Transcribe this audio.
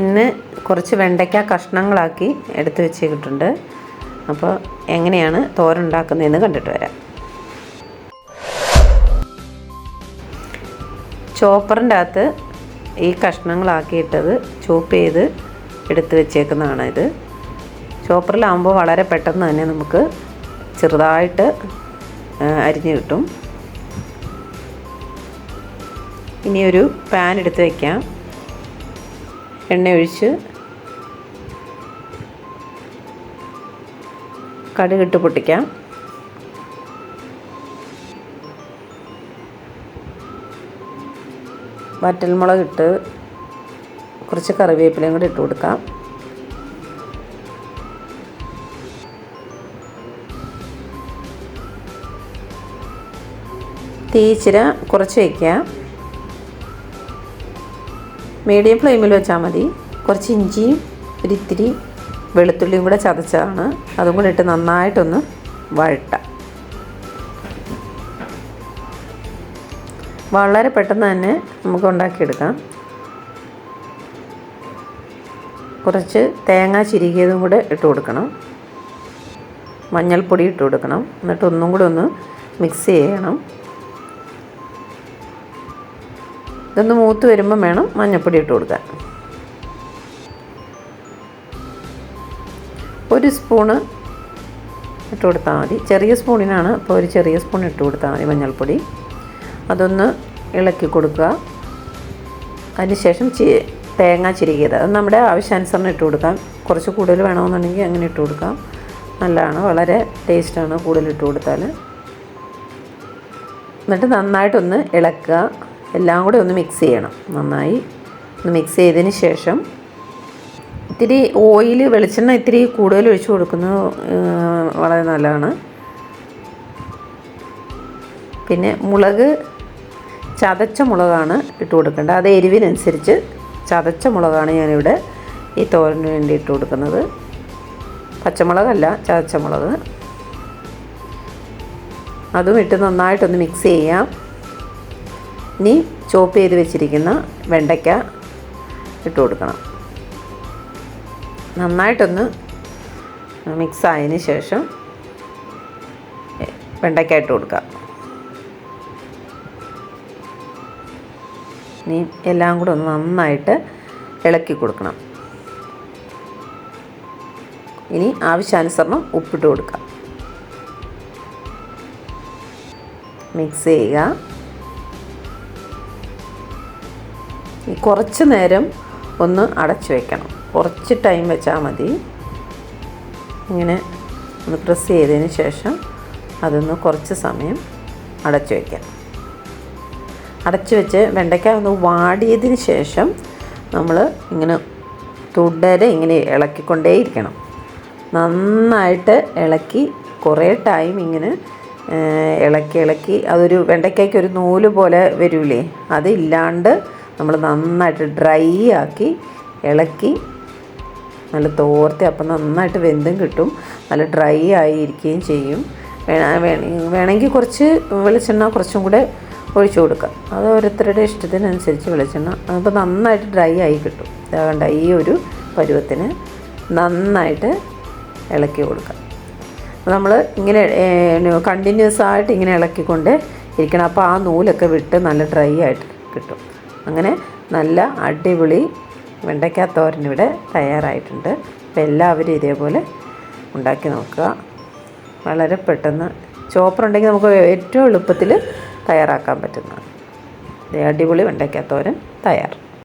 ഇന്ന് കുറച്ച് വെണ്ടയ്ക്ക കഷ്ണങ്ങളാക്കി എടുത്തു വെച്ചിട്ടുണ്ട്. അപ്പോൾ എങ്ങനെയാണ് തോരൻ ഉണ്ടാക്കുന്നതെന്ന് കണ്ടിട്ട് വരാം. ചോപ്പറിന്റെ അകത്ത് ഈ കഷ്ണങ്ങളാക്കിയിട്ടത് ചോപ്പ് ചെയ്ത് എടുത്ത് വെച്ചേക്കുന്നതാണ് ഇത്. ചോപ്പറിലാകുമ്പോൾ വളരെ പെട്ടെന്ന് തന്നെ നമുക്ക് ചെറുതായിട്ട് അരിഞ്ഞു കിട്ടും. ഇനി ഒരു പാൻ എടുത്ത് വയ്ക്കാം എണ്ണ ഒഴിച്ച് കടുകിട്ട് പൊട്ടിക്കാം. വറ്റൽമുളക് ഇട്ട് കുറച്ച് കറിവേപ്പിലയും കൂടി ഇട്ട് കൊടുക്കാം. തീച്ചിര കുറച്ച് വയ്ക്കാം. മീഡിയം ഫ്ലെയിമിൽ വെച്ചാൽ മതി. കുറച്ച് ഇഞ്ചിയും ഒരിത്തിരി വെളുത്തുള്ളിയും കൂടെ ചതച്ചതാണ്. അതും കൂടെ ഇട്ട് നന്നായിട്ടൊന്ന് വഴട്ടാം. വളരെ പെട്ടെന്ന് തന്നെ നമുക്ക് ഉണ്ടാക്കിയെടുക്കാം. കുറച്ച് തേങ്ങ ചിരികിയതും കൂടെ ഇട്ട് കൊടുക്കണം. മഞ്ഞൾപ്പൊടി ഇട്ട് കൊടുക്കണം. എന്നിട്ട് ഒന്നും കൂടെ ഒന്ന് മിക്സ് ചെയ്യണം. ഇതൊന്ന് മൂത്ത് വരുമ്പം വേണം മഞ്ഞൾപ്പൊടി ഇട്ട് കൊടുക്കാൻ. ഒരു സ്പൂണ് ഇട്ട് കൊടുത്താൽ മതി. ചെറിയ സ്പൂണിനാണ് അപ്പോൾ ഒരു ചെറിയ സ്പൂൺ ഇട്ട് കൊടുത്താൽ മതി മഞ്ഞൾപ്പൊടി. അതൊന്ന് ഇളക്കി കൊടുക്കുക. അതിനുശേഷം ചി തേങ്ങ ചിരികിയത്. അത് നമ്മുടെ ആവശ്യാനുസരണം ഇട്ട് കൊടുക്കാം. കുറച്ച് കൂടുതൽ വേണമെന്നുണ്ടെങ്കിൽ അങ്ങനെ ഇട്ട് കൊടുക്കാം. നല്ലതാണ്. വളരെ ടേസ്റ്റാണ് കൂടുതൽ ഇട്ട് കൊടുത്താൽ. എന്നിട്ട് നന്നായിട്ടൊന്ന് ഇളക്കുക. എല്ലാം കൂടെ ഒന്ന് മിക്സ് ചെയ്യണം. നന്നായി. ഒന്ന് മിക്സ് ചെയ്തതിന് ശേഷം ഇത്തിരി ഓയിൽ വെളിച്ചെണ്ണ ഇത്തിരി കൂടുതൽ ഒഴിച്ചു കൊടുക്കുന്നത് വളരെ നല്ലതാണ്. പിന്നെ മുളക് ചതച്ച മുളകാണ് ഇട്ട് കൊടുക്കേണ്ടത്. അത് എരിവിനനുസരിച്ച് ചതച്ച മുളകാണ് ഞാനിവിടെ ഈ തോരന് വേണ്ടി ഇട്ട് കൊടുക്കുന്നത്. പച്ചമുളകല്ല ചതച്ച മുളക്. അതും ഇട്ട് നന്നായിട്ടൊന്ന് മിക്സ് ചെയ്യാം. ഇനി ചോപ്പ് ചെയ്ത് വെച്ചിരിക്കുന്ന വെണ്ടയ്ക്ക ഇട്ട് കൊടുക്കണം. നന്നായിട്ടൊന്ന് മിക്സ് ആയതിന് ശേഷം വെണ്ടയ്ക്ക ഇട്ട് കൊടുക്കാം ഇനി എല്ലാം കൂടെ ഒന്ന് നന്നായിട്ട് ഇളക്കി കൊടുക്കണം. ഇനി ആവശ്യാനുസരണം ഉപ്പിട്ട് കൊടുക്കാം മിക്സ് ചെയ്യുക. കുറച്ച് നേരം ഒന്ന് അടച്ചു വെക്കണം. കുറച്ച് ടൈം വെച്ചാൽ മതി. ഇങ്ങനെ ഒന്ന് പ്രസ് ചെയ്തതിന് ശേഷം അതൊന്ന് കുറച്ച് സമയം അടച്ചു വയ്ക്കാം അടച്ചു വെച്ച് വെണ്ടയ്ക്ക ഒന്ന് വാടിയതിന് ശേഷം നമ്മൾ ഇങ്ങനെ തുടരെ ഇങ്ങനെ ഇളക്കിക്കൊണ്ടേയിരിക്കണം. നന്നായിട്ട് ഇളക്കി കുറേ ടൈം ഇങ്ങനെ ഇളക്കി ഇളക്കി അതൊരു വെണ്ടയ്ക്കയ്ക്ക് ഒരു നൂൽ പോലെ വരൂലേ? അതില്ലാണ്ട് നമ്മൾ നന്നായിട്ട് ഡ്രൈ ആക്കി ഇളക്കി നല്ല തോർത്തി അപ്പം നന്നായിട്ട് വെന്തും കിട്ടും. നല്ല ഡ്രൈ ആയിരിക്കുകയും ചെയ്യും. വേണ- വേണമെങ്കിൽ കുറച്ച് വെളിച്ചെണ്ണ കുറച്ചും കൂടെ ഒഴിച്ചു കൊടുക്കാം. അത് ഓരോരുത്തരുടെ ഇഷ്ടത്തിനനുസരിച്ച് വെളിച്ചെണ്ണ. അപ്പോൾ നന്നായിട്ട് ഡ്രൈ ആയി കിട്ടും. ഇതാകണ്ട ഈ ഒരു പരുവത്തിന് നന്നായിട്ട് ഇളക്കി കൊടുക്കാം. നമ്മൾ ഇങ്ങനെ കണ്ടിന്യൂസ് ആയിട്ട് ഇങ്ങനെ ഇളക്കിക്കൊണ്ട് ഇരിക്കണം. അപ്പോൾ ആ നൂലൊക്കെ വിട്ട് നല്ല ഡ്രൈ ആയിട്ട് കിട്ടും. അങ്ങനെ നല്ല അടിപൊളി വെണ്ടയ്ക്ക തോരൻ ഇവിടെ തയ്യാറായിട്ടുണ്ട്. അപ്പോൾ എല്ലാവരും ഇതേപോലെ ഉണ്ടാക്കി നോക്കുക. വളരെ പെട്ടെന്ന് ചോപ്പറുണ്ടെങ്കിൽ നമുക്ക് ഏറ്റവും എളുപ്പത്തിൽ തയ്യാറാക്കാൻ പറ്റുന്നതാണ്. അടിപൊളി വെണ്ടയ്ക്ക തോരൻ തയ്യാർ.